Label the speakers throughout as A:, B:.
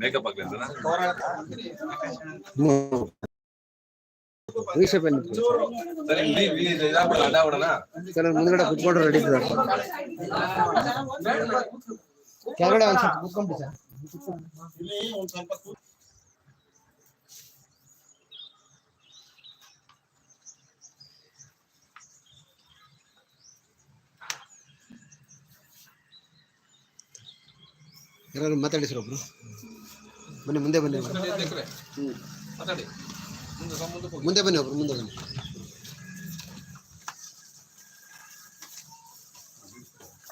A: Makeup ಆಗ್ಲಿಲ್ಲ
B: ವೀಕ್ಷಕ
A: ಸರಿ ಇಲ್ಲಿ ಇಲ್ಲಿ ಇದಾಗ್ಬಿಡ ಅಡ್ಡ ಬಿಡೋಣ
B: ಸರ್ ಮುಂದ್ಗಡೆ ಕುತ್ಕೊಂಡ್ರೆ ರೆಡಿ ಸರ್ ಕೆಳಗಡೆ ಒಂದ್ ಸ್ವಲ್ಪ ಕುತ್ಕೊಂಡ್ಬಿಡಿ ಸರ್ ಯಾರು ಮಾತಾಡಿ ಸರ್ ಒಬ್ರು. ಬನ್ನಿ, ಮುಂದೆ ಬನ್ನಿ
A: ಸ್ವಲ್ಪ
B: ಮುಂದೆ ಬನ್ನಿ ಒಬ್ರು ಮುಂದೆ ಬನ್ನಿ.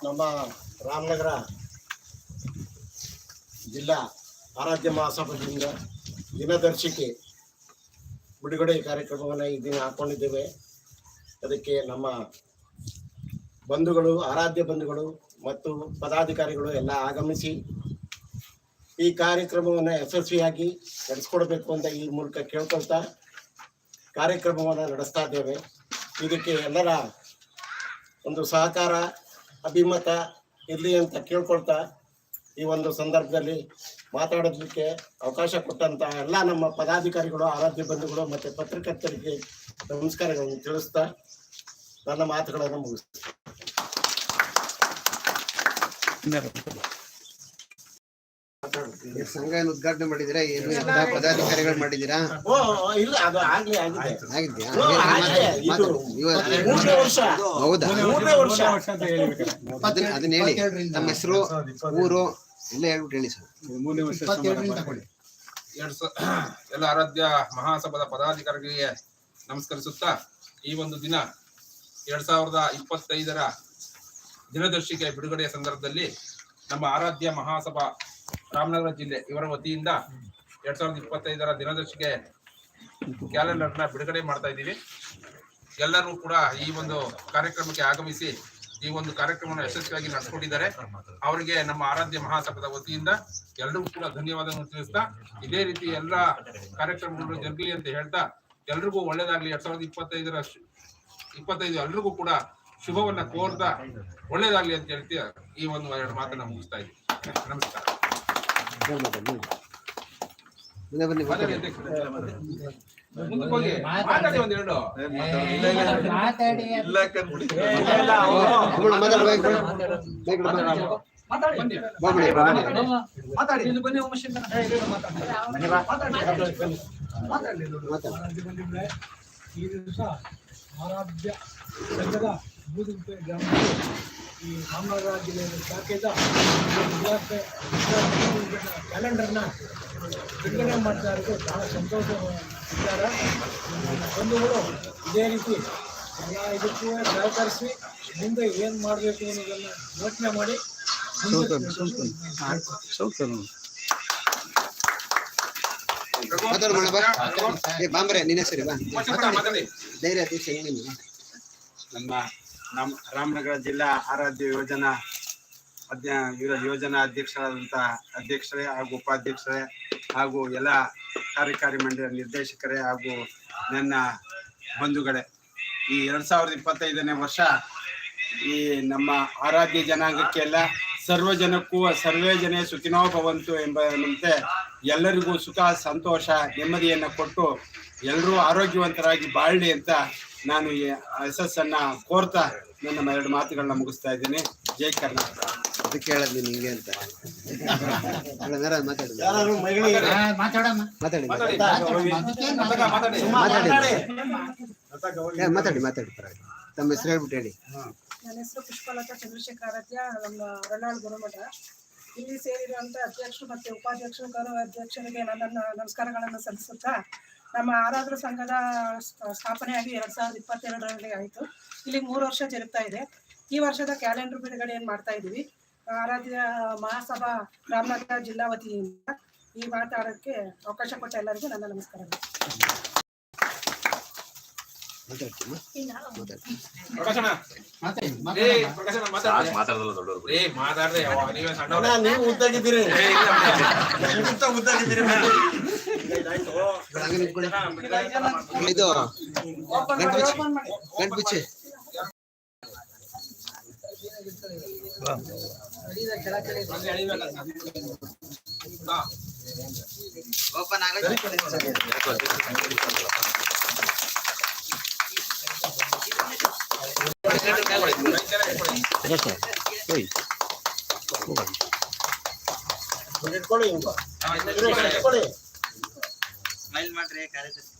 C: ನಮ್ಮ ರಾಮನಗರ ಜಿಲ್ಲಾ ಆರಾಧ್ಯ ಮಹಾಸಭಾದಿಂದ ದಿನದರ್ಶಿಕೆ ಬಿಡುಗಡೆ ಕಾರ್ಯಕ್ರಮವನ್ನು ಈ ದಿನ ಹಾಕ್ಕೊಂಡಿದ್ದೇವೆ ಅದಕ್ಕೆ ನಮ್ಮ ಬಂಧುಗಳು, ಆರಾಧ್ಯ ಬಂಧುಗಳು ಮತ್ತು ಪದಾಧಿಕಾರಿಗಳು ಎಲ್ಲ ಆಗಮಿಸಿ ಈ ಕಾರ್ಯಕ್ರಮವನ್ನು ಯಶಸ್ವಿಯಾಗಿ ನಡೆಸ್ಕೊಡ್ಬೇಕು ಅಂತ ಈ ಮೂಲಕ ಕೇಳ್ಕೊಳ್ತಾ ಕಾರ್ಯಕ್ರಮವನ್ನು ನಡೆಸ್ತಾ ಇದ್ದೇವೆ. ಇದಕ್ಕೆ ಎಲ್ಲರ ಒಂದು ಸಹಕಾರ, ಅಭಿಮತ ಇರಲಿ ಅಂತ ಕೇಳ್ಕೊಳ್ತಾ ಈ ಒಂದು ಸಂದರ್ಭದಲ್ಲಿ ಮಾತಾಡೋದಕ್ಕೆ ಅವಕಾಶ ಕೊಟ್ಟಂತ ಎಲ್ಲ ನಮ್ಮ ಪದಾಧಿಕಾರಿಗಳು, ಆರಾಧ್ಯ ಬಂಧುಗಳು ಮತ್ತೆ ಪತ್ರಕರ್ತರಿಗೆ ನಮಸ್ಕಾರಗಳನ್ನು ತಿಳಿಸ್ತಾ ನನ್ನ ಮಾತುಗಳನ್ನು ಮುಗಿಸ್ತೀನಿ.
B: ಸಂಘ ಏನು ಉದ್ಘಾಟನೆ ಮಾಡಿದಿರಾ ಏನು ಎಲ್ಲ ಪದಾಧಿಕಾರಿಗಳು ಮಾಡಿದಿರಾ
C: ಓ ಇಲ್ಲ ಅದು ಆಗ್ಲಿ ಆಗಿದೆ.
B: ಆಗಿದ್ಯಾ.
C: ಇದು ಮೂರನೇ ವರ್ಷ.
B: ಹೌದಾ?
C: ಮೂರನೇ ವರ್ಷ.
B: ಅದನ್ನ ಅದನ್ನ ಹೇಳಿ. ನಮ್ಮ ಹೆಸರು ಊರು ಎಲ್ಲ ಹೇಳ್ಬಿಟ್ಟು ಹೇಳಿ ಸರ್.
D: ಎರಡ್ ಸ ಎಲ್ಲ ಆರಾಧ್ಯ ಮಹಾಸಭಾದ ಪದಾಧಿಕಾರಿಗಳಿಗೆ ನಮಸ್ಕರಿಸುತ್ತಾ ಈ ಒಂದು ದಿನ ಎರಡ್ ಸಾವಿರದ ಇಪ್ಪತ್ತೈದರ ದಿನದರ್ಶಿಕೆ ಬಿಡುಗಡೆಯ ಸಂದರ್ಭದಲ್ಲಿ ನಮ್ಮ ಆರಾಧ್ಯ ಮಹಾಸಭಾ ರಾಮನಗರ ಜಿಲ್ಲೆ ಇವರ ವತಿಯಿಂದ ಎರಡ್ ಸಾವಿರದ ಇಪ್ಪತ್ತೈದರ ದಿನದರ್ಶಿಕೆ ಕ್ಯಾಲೆಂಡರ್ನ ಬಿಡುಗಡೆ ಮಾಡ್ತಾ ಇದ್ದೀವಿ. ಎಲ್ಲರೂ ಕೂಡ ಈ ಒಂದು ಕಾರ್ಯಕ್ರಮಕ್ಕೆ ಆಗಮಿಸಿ ಈ ಒಂದು ಕಾರ್ಯಕ್ರಮವನ್ನು ಯಶಸ್ವಿಯಾಗಿ ನಡೆಸಿಕೊಂಡಿದ್ದಾರೆ. ಅವರಿಗೆ ನಮ್ಮ ಆರಾಧ್ಯ ಮಹಾಸಭದ ವತಿಯಿಂದ ಎಲ್ಲರಿಗೂ ಕೂಡ ಧನ್ಯವಾದಗಳನ್ನು ತಿಳಿಸ್ತಾ ಇದೇ ರೀತಿ ಎಲ್ಲ ಕಾರ್ಯಕ್ರಮಗಳು ಜರುಗಲಿ ಅಂತ ಹೇಳ್ತಾ ಎಲ್ರಿಗೂ ಒಳ್ಳೇದಾಗ್ಲಿ. ಎರಡ್ ಸಾವಿರದ ಇಪ್ಪತ್ತೈದರ ಇಪ್ಪತ್ತೈದು ಎಲ್ರಿಗೂ ಕೂಡ ಶುಭವನ್ನ ಕೋರ್ತಾ ಒಳ್ಳೇದಾಗ್ಲಿ ಅಂತ ಹೇಳ್ತೀವಿ ಈ ಒಂದು ಎರಡು ಮಾತನ್ನ ಮುಗಿಸ್ತಾ ಇದ್ದೀವಿ ನಮಸ್ಕಾರ
B: ಹೇಳಿ ಮಾತಾಡಿ, ಹೇಳಿ. ಮುಂದೆ ಬನ್ನಿ.
E: ಈ ದಿವಸ ಆರಾಧ್ಯ ಸಂಘದ ಗ್ರಾಮದಲ್ಲಿ ಈ ರಾಮನಗರ ಜಿಲ್ಲೆಯ ಶಾಖೆದ ಇಲಾಖೆ ಕ್ಯಾಲೆಂಡರ್ನ ಬಿಡುಗಡೆ ಮಾಡ್ತಾ ಇರೋದು ಬಹಳ ಸಂತೋಷ ವಿಚಾರ ನಮ್ಮ ಬಂಧುಗಳು ಇದೇ ರೀತಿ ಎಲ್ಲ ಇದಕ್ಕೂ ಸಹಕರಿಸಿ ಮುಂದೆ ಏನು ಮಾಡಬೇಕು ಅನ್ನೋದನ್ನು ಯೋಚನೆ ಮಾಡಿ
B: ಬಾಂಬ್ರೆ ನಿನ್ನೆ ಸರಿ ಬಾ. ಧೈರ್ಯ.
F: ನಮ್ಮ ನಮ್ಮ ರಾಮನಗರ ಜಿಲ್ಲಾ ಆರಾಧ್ಯ ಯೋಜನಾ ಅಧ್ಯ ಯೋಜನಾ ಅಧ್ಯಕ್ಷರಾದಂಥ ಅಧ್ಯಕ್ಷರೇ ಹಾಗೂ ಉಪಾಧ್ಯಕ್ಷರೇ ಹಾಗೂ ಎಲ್ಲ ಕಾರ್ಯಕಾರಿ ಮಂಡಳಿಯ ನಿರ್ದೇಶಕರೇ ಹಾಗೂ ನನ್ನ ಬಂಧುಗಳೇ. ಈ ಎರಡ್ ಸಾವಿರದ ಇಪ್ಪತ್ತೈದನೇ ವರ್ಷ ಈ ನಮ್ಮ ಆರಾಧ್ಯ ಜನಾಂಗಕ್ಕೆಲ್ಲ ಸರ್ವ ಜನಕ್ಕೂ ಸರ್ವೇ ಜನೇ ಸುಖಿನೋ ಭವಂತು ಎಂಬಂತೆ ಎಲ್ಲರಿಗೂ ಸುಖ, ಸಂತೋಷ, ನೆಮ್ಮದಿಯನ್ನು ಕೊಟ್ಟು ಎಲ್ಲರೂ ಆರೋಗ್ಯವಂತರಾಗಿ ಬಾಳಲಿ ಅಂತ ನಾನು ಈ ಯಶಸ್ಸನ್ನ ಕೋರ್ತಾ ನನ್ನ ಎರಡು ಮಾತುಗಳನ್ನ ಮುಗಿಸ್ತಾ ಇದ್ದೀನಿ. ಜೈ ಕರ್ನಾಟಕ.
B: ಅದಕ್ಕೆ ಹೇಳದ್ ನೀನು ಹಿಂಗೆ ಅಂತ ಮಾತಾಡು ಮಾತಾಡಿ.
D: ಮಾತಾಡಿ
B: ಮಾತಾಡಿ. ತಮ್ಮ ಹೆಸರು ಹೇಳ್ಬಿಟ್ಟು ಹೇಳಿ.
G: ನನ್ನ ಹೆಸರು ಪುಷ್ಪಲತಾ ಚಂದ್ರಶೇಖರಾಧ್ಯ ನಮ್ಮ ರಣಾಳ್ ಗುರುಮಠ ಇಲ್ಲಿ ಸೇರಿರುವಂತ ಅಧ್ಯಕ್ಷರು ಮತ್ತೆ ಉಪಾಧ್ಯಕ್ಷರು ಗೌರವ ಅಧ್ಯಕ್ಷರಿಗೆ ನನ್ನ ನಮಸ್ಕಾರಗಳನ್ನು ಸಲ್ಲಿಸುತ್ತಾ ನಮ್ಮ ಆರಾಧನಾ ಸಂಘದ ಸ- ಸ್ಥಾಪನೆಯಾಗಿ ಎರಡ್ ಸಾವಿರದ ಇಪ್ಪತ್ತೆರಡರಲ್ಲಿ ಆಯಿತು. ಇಲ್ಲಿ ಮೂರು ವರ್ಷ ಜರುಗ್ತಾ ಇದೆ. ಈ ವರ್ಷದ ಕ್ಯಾಲೆಂಡರ್ ಬಿಡುಗಡೆ ಏನು ಮಾಡ್ತಾ ಇದ್ದೀವಿ? ಆರಾಧ್ಯ ಮಹಾಸಭಾ ರಾಮನಗರ ಜಿಲ್ಲಾ ವತಿಯಿಂದ ಈ ಮಾತಾಡೋಕ್ಕೆ ಅವಕಾಶ ಕೊಟ್ಟ ಎಲ್ಲರಿಗೂ ನನ್ನ ನಮಸ್ಕಾರಗಳು
B: ಮಾತಾಡ್ತೀನಿ ಮಾತಾಡ್ತೀನಿ
D: ಪ್ರಕಾಶನ ಏ ಪ್ರಕಾಶನ
A: ಸಾಕ್
D: ಮಾತಾಡಿ
A: ಮಾತಾಡೋದಲ್ಲ ದೊಡ್ಡವ್ರು
D: ಏ ಮಾತಾಡ್ದೆ ಯಾವ ನೀವೇ ಸಣ್ಣವ್ರೆ
C: ಅಣ್ಣ, ನೀವು ಉದ್ದಾಗಿದ್ದೀರಿ
D: ಏ, ಇಲ್ಲ, ಇಲ್ಲ.
C: ನಿಮ್ಗಿಂತ ಉದ್ದಾಗಿದ್ದೀರಿ ಮತ್ತೆ.
B: ಹಂಗೆ ನಿಂತ್ಕೊಳ್ಳಿ. ಇದು ಗಂಟು ಬಿಚ್ಚಿ ಗಂಟು ಬಿಚ್ಚಿ
D: ಅಲ್ಲಿ ಎಳಿಬೇಕಂತ. ಹಾ.
C: ಇಟ್ಕೊಳ್ಳಿ ಹಿಂಗ
D: ಹಾ,
C: ಇಟ್ಕೊಳ್ಳಿ
H: ಸ್ಮೈಲ್ ಮಾಡ್ರಿ ಕಾರ್ಯದರ್ಶಿ